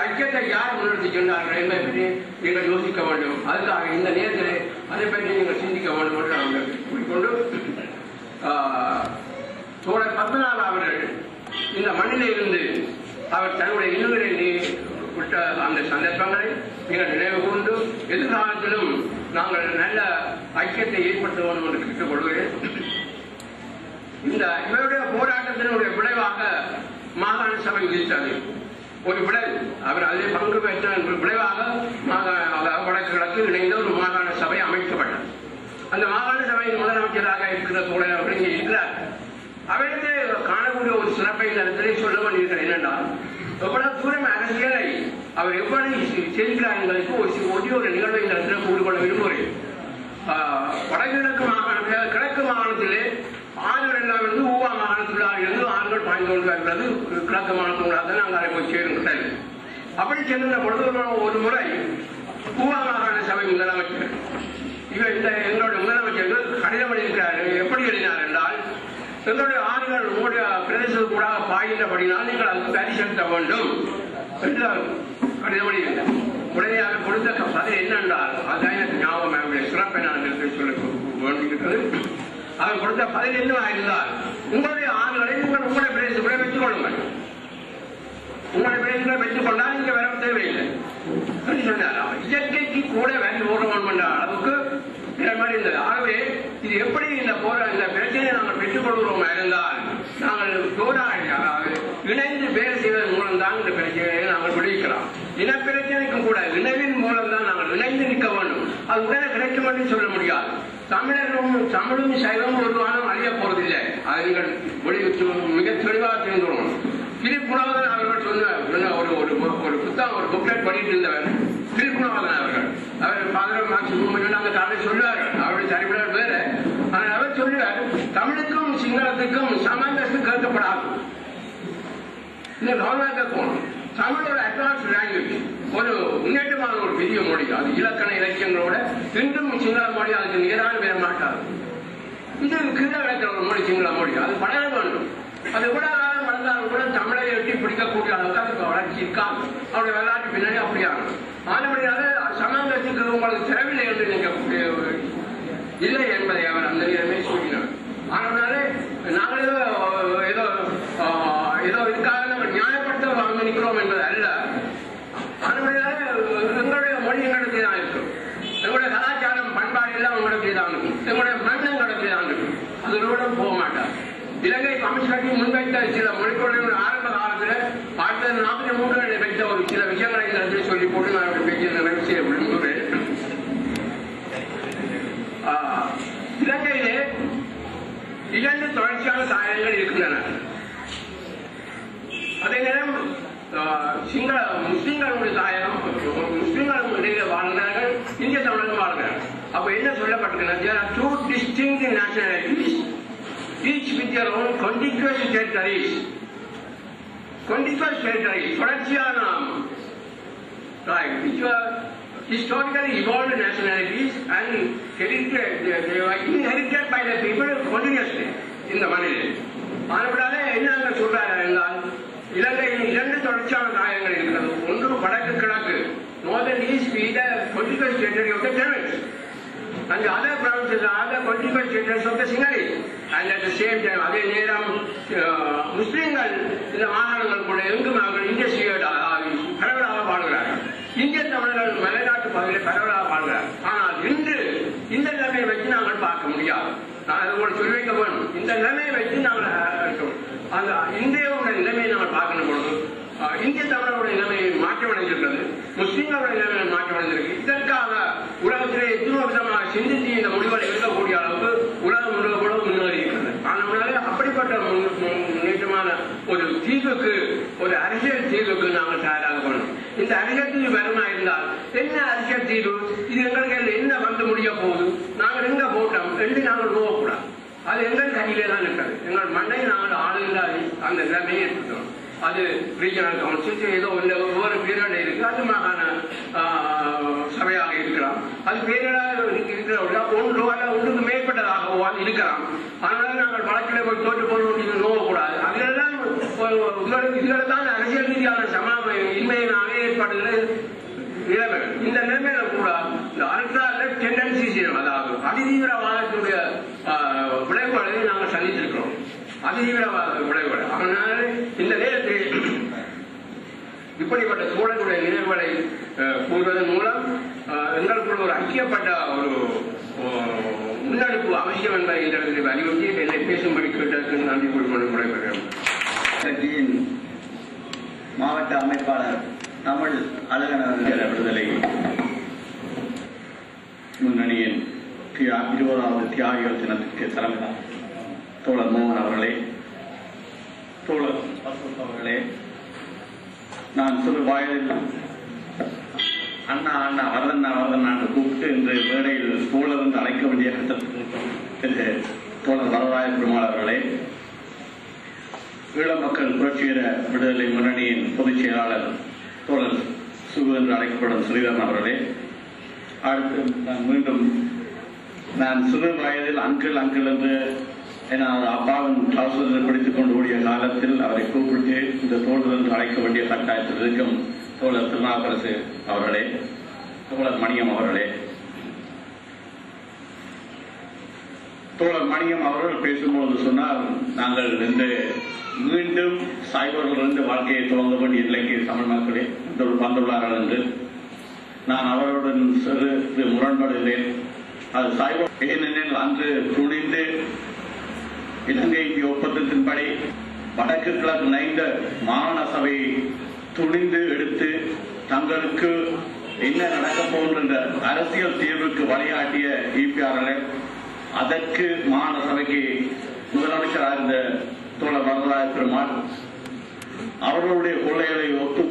ஐக்கியத்தை யார் முன்னெடுத்து சென்றார்கள் என்பதை பற்றி நீங்கள் யோசிக்க வேண்டும். அதுக்காக இந்த நேரத்தில் அதை பற்றி நீங்கள் சிந்திக்க வேண்டும் என்று நாங்கள் கூறிக்கொண்டு தோழர் பத்மநாப அவர்கள் இந்த மண்ணிலே இருந்து அவர் தன்னுடைய இன்னுயிரை விட்ட அந்த சந்தர்ப்பங்களை நீங்கள் நினைவு கூர்ந்து எதிர்காலத்திலும் நாங்கள் நல்ல ஐக்கியத்தை ஏற்படுத்த வேண்டும் என்று கேட்டுக்கொள்கிறேன் இந்த இவருடைய போராட்டத்தினுடைய விளைவாக மாகாண சபை விதித்தது ஒரு விளைவு அவர் அதில் பங்கு பெற்ற விளைவாக வடக்கு கிழக்கு இணைந்த ஒரு மாகாண சபை அமைக்கப்பட்டது. அந்த மாகாண சபையின் முதலமைச்சராக இருக்கிற தோழர் அவர் இங்கே இருக்கிறார். அவருக்கு காணக்கூடிய ஒரு சிறப்பை இந்த இடத்திலே சொல்ல வேண்டியிருக்கிறது என்னென்றால் எவ்வளவு தூரம் அரசியலை அவர் எவ்வளவு செய்கிறார் என்பதற்கு ஒரு சி- ஒரே ஒரு நிகழ்வை இந்த இடத்துல கூறிக்கொள்ள விரும்புகிறேன். வடகிழக்கு மாகாணத்தில் கிழக்கு மாகாணத்திலே ஆண்கள் எல்லாம் வந்து இருந்து ஆண்கள் பாய்ந்து கொண்டு வருகிறது கிழக்கு மாகாணத்தில் நாங்கள் அதை போய் சேருங்கள் அப்படி சென்ற பொழுது ஒரு- முறை ஊவா மாகாண சபை முதலமைச்சர். இவர் இந்த எங்களுடைய முதலமைச்சர்கள் கடிதம் எழுதியிருக்கிறார். எப்படி எழுதினார் என்றால் எங்களுடைய ஆண்கள் உங்களுடைய பிரதேசத்துக்கு கூட பாய்கின்றபடினால் நீங்கள் அதுக்கு வரி செலுத்த வேண்டும் என்று அவர் கடிதம் எழுதியிருந்தார் உடனே அவர் கொடுத்த பதில் என்னென்றால் அதான் எனக்கு ஞாபகம் அவருடைய சிறப்பை நான் எடுத்து சொல்ல வேண்டியிருக்கிறது. அவர் கொடுத்த பதில் என்னவா இருந்தால் உங்களுடைய ஆண்களை நீங்கள் உங்களுடைய பிரதேசத்துக்குள்ளே வைத்துக் கொள்ளுங்கள் உங்களுடைய விளைவுகளை வைத்துக் கொண்டால் இங்க வர தேவையில்லை. சொன்னார். இயற்கைக்கு கூட வேலை போட என்ற அளவுக்கு மாதிரி இருந்தது. ஆகவே இது எப்படி இந்த போற இந்த பிரச்சனையை நாங்கள் பெற்றுக் கொள்கிறோம் இருந்தால் நாங்கள் போராடி இணைந்து வேலை செய்வதன் மூலம் தான் இந்த பிரச்சனையை நாங்கள் விடுவிக்கலாம் இன பிரச்சனைக்கும் கூட இணைவின் மூலம் தான் நாங்கள் இணைந்து நிற்க வேண்டும். அது உடனே கிடைக்கும் என்று சொல்ல முடியாது. தமிழரும் தமிழும் சைவம் ஒரு அழிய போறதில்லை. அது நீங்கள் மிக தெளிவாக தெரிந்து கொள்ளணும் திருப்புணவதன் அவர்கள் சொன்ன ஒரு ஒரு ஒரு புத்தகம் ஒரு புக்லெட் பண்ணிட்டு இருந்தவர் திருப்புணவதன் அவர்கள். அவர் பாதரம் மாற்றி குடும்பம் அந்த கதை சொல்லுவார்கள் அவருடைய சரிபட வேற. ஆனால் அவர் சொல்லுவார் தமிழுக்கும் சிங்களத்துக்கும் சமந்தத்து கேட்கப்படாது இந்த கவர்மெண்ட் போகணும் தமிழ் ஒரு அட்வான்ஸ் லாங்குவேஜ் ஒரு முன்னேற்றமான ஒரு பெரிய மொழி. அது இலக்கண இலக்கியங்களோட இன்றும் சிங்கள மொழி. அதுக்கு நிகரான பெற மாட்டாது இது கீழே கிடக்கிற ஒரு மொழி சிங்கள மொழி. அது பழக வேண்டும். அது கூட கூட தமிழை எட்டி பிடிக்கக்கூடிய அளவுக்கு அதுக்கு வளர்ச்சி இருக்கா? அவருடைய வரலாற்று பின்னணி அப்படியாகும் ஆனபடியால சமூகத்துக்கு உங்களுக்கு தேவையில்லை என்று நினைக்கக்கூடிய இல்லை என்பதை அவர் அந்த நேரமே கூறினார் ஆனாலே நாங்கள் ஏதோ ஏதோ ஏதோ இதுக்காக நம்ம நியாயப்படுத்த வாங்க நிற்கிறோம் என்பது அல்ல. அதனால எங்களுடைய மொழி எங்களுக்கு தான் இருக்கும். எங்களுடைய கலாச்சாரம் பண்பாடு எல்லாம் உங்களுக்கு தான் இருக்கும். எங்களுடைய மண் எங்களுக்கு தான் இருக்கும். அதனோட போகும் இலங்கை கம்யூனிஸ்ட் முன்வைத்த சில மொழிக்கொள்கைகள் ஆரம்ப காலத்தில் ஆயிரத்தி தொள்ளாயிரத்தி நாற்பத்தி மூன்றில் வைத்த ஒரு சில விஷயங்களை நன்றி சொல்லி போட்டு நான் அவருடைய பேச்சு நிறைவு செய்ய விரும்புகிறேன் ஆஹ், இலங்கையிலே இரண்டு தொடர்ச்சியான சாயங்கள் இருக்கின்றன. அதே நேரம் சிங்கள முஸ்லிம்களுடைய சாயம் முஸ்லிம்களும் இடையில வாழ்ந்தார்கள் இந்திய தமிழர்கள் வாழ்ந்தார்கள். அப்ப என்ன சொல்லப்பட்டிருக்கிறது two distinct nationalities each with their own contiguous territories contiguous territories தொடர்ச்சியான right which were historically evolved nationalities and herited they, they were inherited by the people continuously இந்த மண்ணில் அதனால என்ன சொல்றாரு என்றால் இலங்கையில் இரண்டு and the other provinces are the contiguous territories of the Sinhalese. And at the same time, அதே நேரம் uh, முஸ்லீம்கள் இந்த இந்த கூட எங்கும் அவர்கள் இண்டஸ்ட்ரியட் பரவலாக வாழ்கிறார்கள். இந்திய தமிழர்கள் மலைநாட்டு பகுதியில் பரவலாக வாழ்கிறார்கள். ஆனால் இன்று இந்த நிலைமையை வச்சு நாங்கள் பார்க்க முடியாது. நான் அதை உங்களுக்கு சொல்லி வைக்க வேணும் இந்த நிலைமையை வச்சு நாங்கள் இருக்கோம். அந்த இந்தியாவோட நிலைமையை நாங்கள் பார்க்கணும் பொழுது இந்திய தமிழர்களுடைய நிலைமை மாற்றமடைந்திருக்கிறது முஸ்லீம்களுடைய நிலைமை மாற்றமடைந்திருக்கு இதற்காக உலகத்திலே எத்தனை விதமாக சிந்தித்து இந்த முடிவுகளை எடுக்கக்கூடிய அளவுக்கு உலகம் முழுவதும் கூட முன்னேறி இருக்கிறது ஆனால் அப்படிப்பட்ட முன்- முன்- முன்னேற்றமான ஒரு தீர்வுக்கு ஒரு அரசியல் தீர்வுக்கு நாங்கள் தயாராக பண்ணணும் இந்த அரசியல் வருமா இருந்தால் என்ன அரசியல் இது எங்களுக்கு என்ன வந்து முடிய போகுது? நாங்கள் எங்க போட்டோம்? என்று நாங்கள் போகக்கூடாது அது எங்கள் கையிலே தான் இருக்கிறது. எங்கள் மண்ணை நாங்கள் ஆளுகின்ற அந்த நிலைமையை ஏற்படுத்தணும் அது ரீஜனல் கவுன்சில் ஏதோ இந்த ஒவ்வொரு பீரியட் இருக்கு. அது மாகாண ஆஹ், சபையாக இருக்கலாம். அது பீரியடாக இருக்கிற ஒன்று அல்ல ஒன்றுக்கு மேற்பட்டதாகவோ இருக்கலாம். அதனால நாங்கள் வழக்கில் போய் தோற்று போய் நோவக்கூடாது அதிலெல்லாம் ஒரு இதுல தான் அரசியல் ரீதியான சம இன்மையை நிலைமை இந்த நிலைமையில கூட இந்த அல்ட்ரா டெண்டன்சி டெண்டன்சிஸ் அதாவது அதிதீவிரவாதத்துடைய ஆஹ், விளைவுகளை நாங்கள் சந்தித்திருக்கிறோம். அதிதீவிரவாத விளைவுகள். அதனால இந்த நேரத்தில் இப்படிப்பட்ட சூழலுடைய நினைவுகளை கூறுவதன் மூலம் எங்களுக்குள் ஒரு ஐக்கியப்பட்ட ஒரு முன்னெடுப்பு அவசியம் என்பதை இந்த இடத்தில் வலியுறுத்தி என்னை பேசும்படி கேட்டதற்கு நன்றி கூறிக்கொண்டு முறைபெறுகிறேன் கட்சியின் மாவட்ட அமைப்பாளர் தமிழ் அழகனவர்கள் விடுதலை. முன்னணியின் தியா இருபதாவது தியாகிகள் தினத்திற்கு தலைமை தோழர் மோகன் அவர்களே தோழர் அசோக் அவர்களே நான் சிறு வாயில் அண்ணா அண்ணா வரதண்ணா வரதண்ணா என்று கூப்பிட்டு இன்று மேடையில் தோழர் என்று அழைக்க வேண்டிய கட்டத்தில் தோழர் வரதாய பெருமாள் அவர்களே ஈழ மக்கள் புரட்சிகர விடுதலை முன்னணியின் பொதுச் செயலாளர் தோழர் சுகு என்று அழைக்கப்படும் ஸ்ரீதரன் அவர்களே அடுத்து நான் மீண்டும் நான் சிறு வயதில் அங்கிள் அங்கிள் என்று எனது அப்பாவின் ட்ரௌசரில் பிடித்துக் கொண்டு ஓடிய காலத்தில் அவரை கூப்பிட்டு இந்த தோழர் என்று அழைக்க வேண்டிய கட்டாயத்தில் இருக்கும் தோழர் திருநாவுக்கரசு அவர்களே தோழர் மணியம் அவர்களே. தோழர் மணியம் அவர்கள் பேசும்போது சொன்னால் நாங்கள் நின்று மீண்டும் சைபரிலிருந்து வாழ்க்கையை துவங்க வேண்டிய நிலைக்கு தமிழ் மக்களே வந்துள்ளார்கள் என்று நான் அவருடன் சிறிது முரண்படுகிறேன். அது சைபர் ஏனெனில் அன்று துணிந்து இலங்கை ஒப்பந்தத்தின்படி வடக்கு கிழக்கு நைந்த மாகாண சபை துணிந்து எடுத்து தங்களுக்கு என்ன நடக்கப் போகின்ற அரசியல் தீர்வுக்கு வழிகாட்டிய இபிஆர்களை அதற்கு மாகாண சபைக்கு முதலமைச்சராக இருந்த தோழர் வரதராஜ பெருமாள். அவர்களுடைய கொள்ளைகளை ஒத்து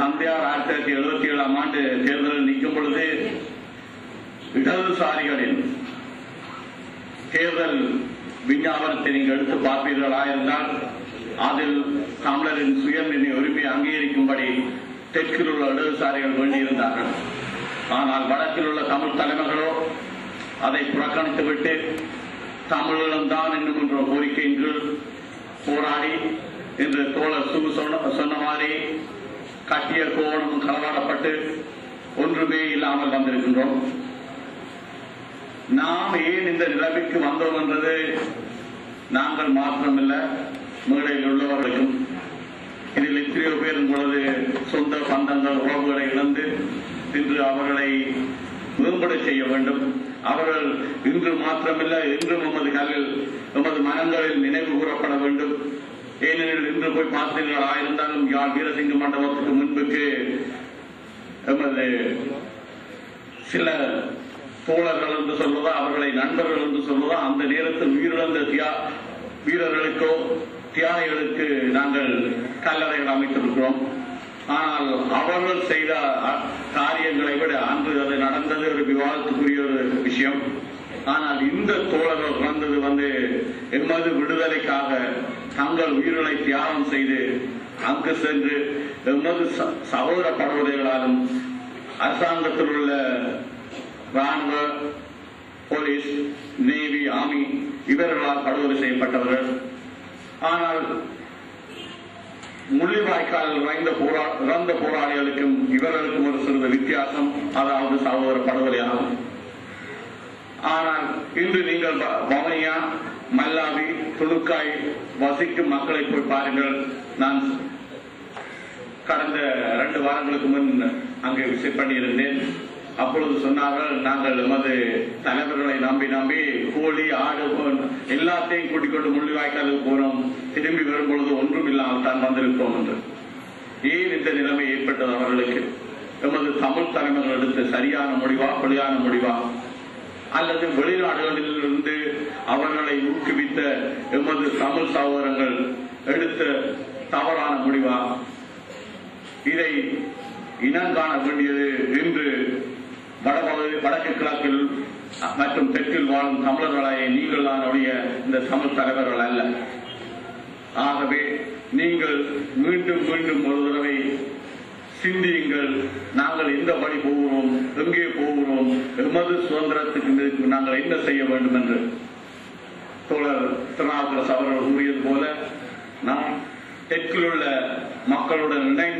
தந்தையார் ஆயிரத்தி தொள்ளாயிரத்தி எழுபத்தி ஏழாம் ஆண்டு தேர்தலில் நிற்கும் பொழுது இடதுசாரிகளின் தேர்தல் விஞ்ஞாபனத்தை நீங்கள் எடுத்து பார்ப்பீர்களா இருந்தால் அதில் தமிழரின் சுயநிலை உரிமை அங்கீகரிக்கும்படி தெற்கில் உள்ள இடதுசாரிகள் வேண்டியிருந்தார்கள். ஆனால் வடக்கில் உள்ள தமிழ் தலைவர்களோ அதை புறக்கணித்துவிட்டு தமிழீழம்தான் என்னும் என்ற கோரிக்கையின் கீழ் போராடி இன்று தோழர் சுகு சொன்ன மாதிரி கட்டிய கோணம் களவாடப்பட்டு ஒன்றுமே இல்லாமல் வந்திருக்கின்றோம். நாம் ஏன் இந்த நிலைமைக்கு வந்தோம் என்றது நாங்கள் மாத்திரமல்ல மேடையில் உள்ளவர்களுக்கும். இதில் எத்தனையோ பேரும் பொழுது சொந்த பந்தங்கள் உறவுகளை இழந்து இன்று அவர்களை மேம்பட செய்ய வேண்டும். அவர்கள் இன்று மாத்திரமல்ல என்றும் நமது கல்லில் எமது மனங்களில் நினைவு கூறப்பட வேண்டும். ஏனெனில் இன்று போய் பார்த்தீர்களா? இருந்தாலும் யாழ் வீரசிங்க மண்டபத்துக்கு முன்புக்கு எமது சில தோழர்கள் என்று சொல்வதா அவர்களை நண்பர்கள் என்று சொல்வதா அந்த நேரத்தில் உயிரிழந்த தியா வீரர்களுக்கோ தியாகிகளுக்கு நாங்கள் கல்லறைகள் அமைத்திருக்கிறோம். ஆனால் அவர்கள் செய்த காரியங்களை விட அன்று அது நடந்தது ஒரு விவாதத்துக்குரிய விஷயம். ஆனால் இந்த தோழர்கள் பிறந்தது வந்து எமது விடுதலைக்காக தங்கள் உயிர்களை தியாகம் செய்து அங்கு சென்று எமது ச- சகோதர படுகொலைகளாலும் அரசாங்கத்தில் உள்ள ராணுவ போலீஸ் நேவி ஆமி இவர்களால் படுகொலை செய்யப்பட்டவர்கள். ஆனால் முள்ளிவாய்க்கால் இறந்த போரா இறந்த போராளிகளுக்கும் இவர்களுக்கும் ஒரு சிறிது வித்தியாசம். அதாவது சகோதர படுகொலையாகும். ஆனால் இன்று நீங்கள் ப- மல்லாவி துணுக்காய் வசிக்கும் மக்களை போய் பாருங்கள். நான் கடந்த ரெண்டு வாரங்களுக்கு முன் அங்கே விசிட் பண்ணியிருந்தேன். அப்பொழுது சொன்னார்கள் நாங்கள் எமது தலைவர்களை நம்பி நம்பி கோழி ஆடு எல்லாத்தையும் கூட்டிக் கொண்டு முள்ளிவாய்க்காலுக்கு போனோம். திரும்பி வரும் பொழுது ஒன்றும் இல்லாமல் தான் வந்திருக்கிறோம் என்று. ஏன் இந்த நிலைமை ஏற்பட்டது அவர்களுக்கு? எமது தமிழ் தலைமைகள் எடுத்த சரியான முடிவா பிழையான முடிவா? அல்லது வெளிநாடுகளிலிருந்து அவர்களை ஊக்குவித்த எமது தமிழ் சகோதரங்கள் எடுத்த தவறான முடிவா? இதை இனங்காண வேண்டியது இன்று வடபகுதி வடக்கு கிழக்கில் மற்றும் தெற்கில் வாழும் தமிழர்களாய நீங்கள் தான் அவருடைய இந்த தமிழ் தலைவர்கள் அல்ல. ஆகவே நீங்கள் மீண்டும் மீண்டும் ஒரு தடவை சிந்தியுங்கள். நாங்கள் எந்த வழி போகிறோம்? எங்கே போகிறோம்? எமது சுதந்திரத்துக்கு நாங்கள் என்ன செய்ய வேண்டும் என்று. தோழர் திருநாவுக்கரசு அவர்கள் கூறியது போல நாம் தெற்கில் உள்ள மக்களுடன் இணைந்து